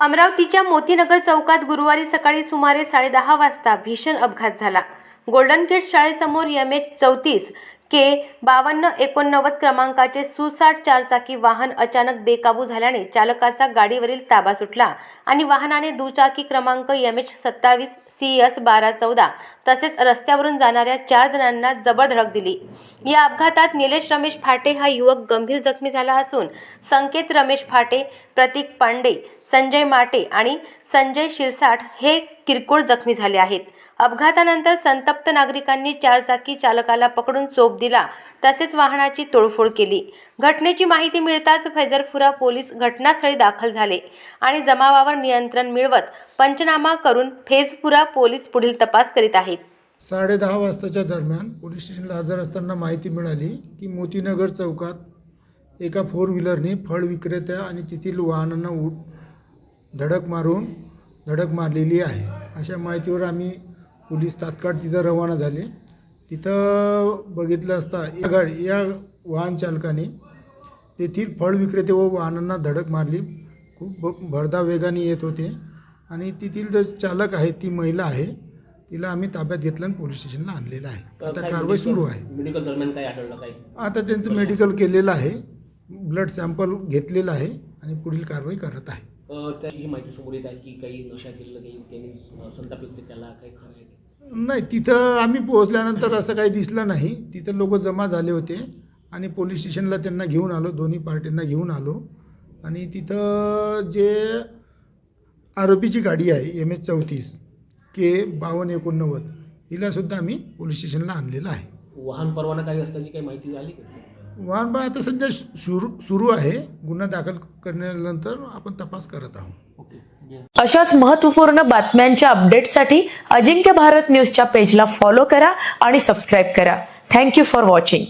अमरावतीच्या मोतीनगर चौकात गुरुवारी सकाळी सुमारे साडेदहा वाजता भीषण अपघात झाला. गोल्डन किड्स शाळेसमोर यम एच चौतीस के बावन्न एकोणनव्वद क्रमांकाचे सुसाट चारचाकी वाहन अचानक बेकाबू झाल्याने चालकाचा गाडीवरील ताबा सुटला आणि वाहनाने दुचाकी क्रमांक यम एच सत्तावीस सी एस बारा चौदा तसेच रस्त्यावरून जाणाऱ्या चार जणांना जबर धडक दिली. या अपघातात निलेश रमेश फाटे हा युवक गंभीर जखमी झाला असून संकेत रमेश फाटे प्रतीक पांडे संजय माटे आणि संजय शिरसाट हे किरकोळ जखमी झाले आहेत. अपघातानंतर संतप्त नागरिकांनी चारचाकी चालकाला पकडून चोप दिला तसेच वाहनाची तोडफोड केली. घटनेची माहिती मिळताच फैजरपुरा पोलीस घटनास्थळी दाखल झाले आणि जमावावर नियंत्रण मिळवत पंचनामा करून फेजपुरा पोलीस पुढील तपास करीत आहेत. साडेदहा वाजताच्या दरम्यान पोलीस स्टेशनला हजर असताना माहिती मिळाली की मोतीनगर चौकात एका फोर व्हीलरने फळ विक्रेत्या आणि तेथील वाहनांना उठ धडक मारून धडक मारलेली आहे. अशा माहितीवर आम्ही पोलीस तात्काळ तिथं रवाना झाले. तिथं बघितलं असता या गाडी या वाहन चालकाने तेथील फळ विक्रेते व वाहनांना धडक मारली. खूप भ- भरधाव वेगाने येत होते. आणि तेथील जो चालक आहे ती महिला आहे. तिला आम्ही ताब्यात घेतलं आणि पोलीस स्टेशनला आणलेलं आहे. आता कारवाई सुरू आहे. मेडिकल दरम्यान काय आढळलं काय आता त्यांचं मेडिकल केलेलं आहे. ब्लड सॅम्पल घेतलेलं आहे आणि पुढील कारवाई करत आहे. त्याची ही माहिती समोर येत आहे की काही नशा केलेलं काही त्यांनी संताप व्यक्त केला काही खरं आहे? नाही तिथं आम्ही पोहोचल्यानंतर असं काही दिसलं नाही. तिथं लोक जमा झाले होते आणि पोलीस स्टेशनला त्यांना घेऊन आलो दोन्ही पार्टींना घेऊन आलो. आणि तिथं जे आरोपीची गाडी आहे एम एच चौतीस के बावन्न एकोणनव्वद हिलासुद्धा आम्ही पोलीस स्टेशनला आणलेलं आहे. वाहन परवाना काही असल्याची काही माहिती आली का? वाहन बा आता सध्या सुरू सुरू आहे. गुन्हा दाखल करण्यानंतर आपण तपास करत आहोत. ओके. अशाच महत्त्वपूर्ण बातम्यांच्या अपडेटसाठी अजिंक्य भारत न्यूजच्या पेजला फॉलो करा आणि सबस्क्राईब करा. Thank you for watching